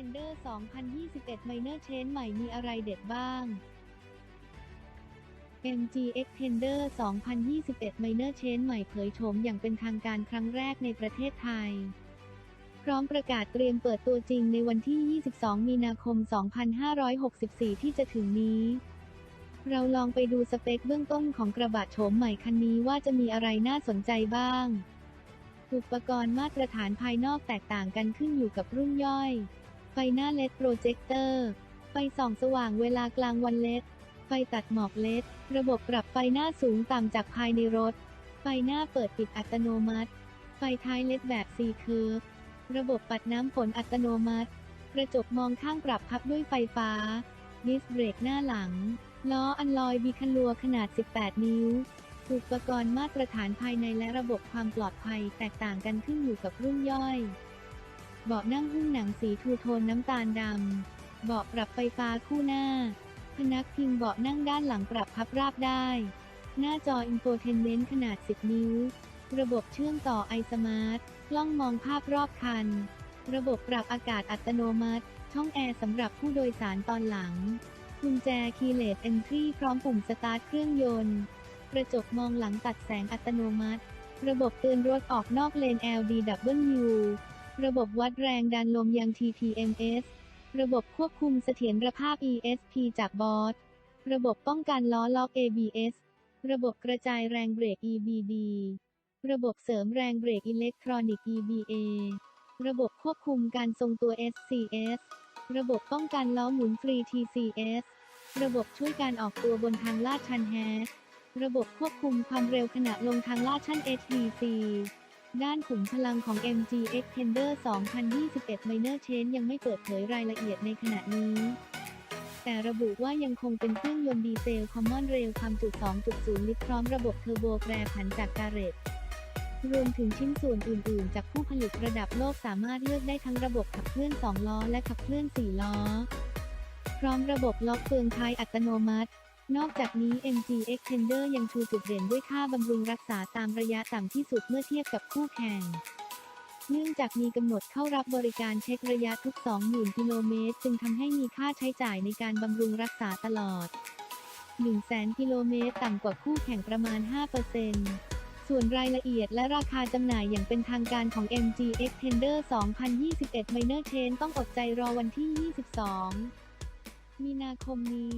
Extender 2021 Minor Chain ใหม่มีอะไรเด็ดบ้าง MGX Tender 2021 Minor Chain ใหม่เผยโฉมอย่างเป็นทางการครั้งแรกในประเทศไทย พร้อมประกาศเตรียมเปิดตัวจริงในวันที่ 22 มีนาคม 2564 ที่จะถึงนี้ เราลองไปดูสเปคเบื้องต้นของกระบะโฉมใหม่คันนี้ว่าจะมีอะไรน่าสนใจบ้างอุปกรณ์มาตรฐานภายนอกแตกต่างกันขึ้นอยู่กับรุ่นย่อย ไฟหน้าเลดโปรเจคเตอร์ ไฟส่องสว่างเวลากลางวันเลดไฟตัดหมอกเลดระบบปรับไฟหน้าสูงต่ำจากภายในรถ ไฟหน้าเปิดปิดอัตโนมัติ ไฟท้ายเลดแบบ C curve ระบบปัดน้ำฝนอัตโนมัติ กระจกมองข้างปรับพับด้วยไฟฟ้า ดิสเบรกหน้าหลัง ล้ออันลอยบีคันลัวขนาด 18 นิ้ว อุปกรณ์มาตรฐานภายในและระบบความปลอดภัยแตกต่างกันขึ้นอยู่กับรุ่นย่อย เบาะนั่งหุ้มหนังสีทูโทนน้ำตาลดำ เบาะปรับไฟฟ้าคู่หน้า พนักพิงเบาะนั่งด้านหลังปรับพับราบได้ หน้าจออินโฟเทนเมนต์ขนาด 10 นิ้ว ระบบเชื่อมต่อไอสมาร์ทกล้องมองภาพรอบคัน ระบบปรับอากาศอัตโนมัติ ช่องแอร์สำหรับผู้โดยสารตอนหลัง กุญแจคีย์เลสเอนทรีพร้อมปุ่มสตาร์ทเครื่องยนต์ กระจกมองหลังตัดแสงอัตโนมัติ ระบบเตือนรถออกนอกเลน LDW ระบบวัดแรงดันลมยาง TPMS ระบบควบคุมเสถียรภาพ ESP จากบอสระบบป้องกันล้อล็อก ABS ระบบกระจายแรงเบรก EBD ระบบเสริมแรงเบรกอิเล็กทรอนิกส์ EBA ระบบควบคุมการทรงตัว SCS ระบบป้องกันล้อหมุนฟรี TCS ระบบช่วยการออกตัวบนทางลาดชันแฮระบบควบคุมความเร็วขณะลงทางลาดชัน HTC ด้านขุมพลังของ MG Extender 2021 Minor Change ยังไม่เปิดเผยรายละเอียดในขณะนี้ แต่ระบุว่ายังคงเป็นเครื่องยนต์ดีเซล Common Rail ความจุ2.0 ลิตรพร้อมระบบเทอร์โบแปรผันจากการเรตรวมถึงชิ้นส่วนอื่น ๆ จากผู้ผลิตระดับโลกสามารถเลือกได้ทั้งระบบขับเคลื่อน 2 ล้อ และขับเคลื่อน 4 ล้อ พร้อมระบบล็อกเฟืองท้ายอัตโนมัติ นอกจากนี้ MG Extender ยังชูจุดเด่นด้วยค่าบำรุงรักษาตามระยะต่ำที่สุดเมื่อเทียบกับคู่แข่ง เนื่องจากมีกำหนดเข้ารับบริการเช็คระยะทุก 20,000 กิโลเมตร จึงทำให้มีค่าใช้จ่ายในการบำรุงรักษาตลอด 100,000 กิโลเมตรต่ำกว่าคู่แข่งประมาณ 5%ส่วนรายละเอียดและราคาจำหน่ายอย่างเป็นทางการของ MG Extender 2021 Minor Change ต้องอดใจรอวันที่ 22 มีนาคมนี้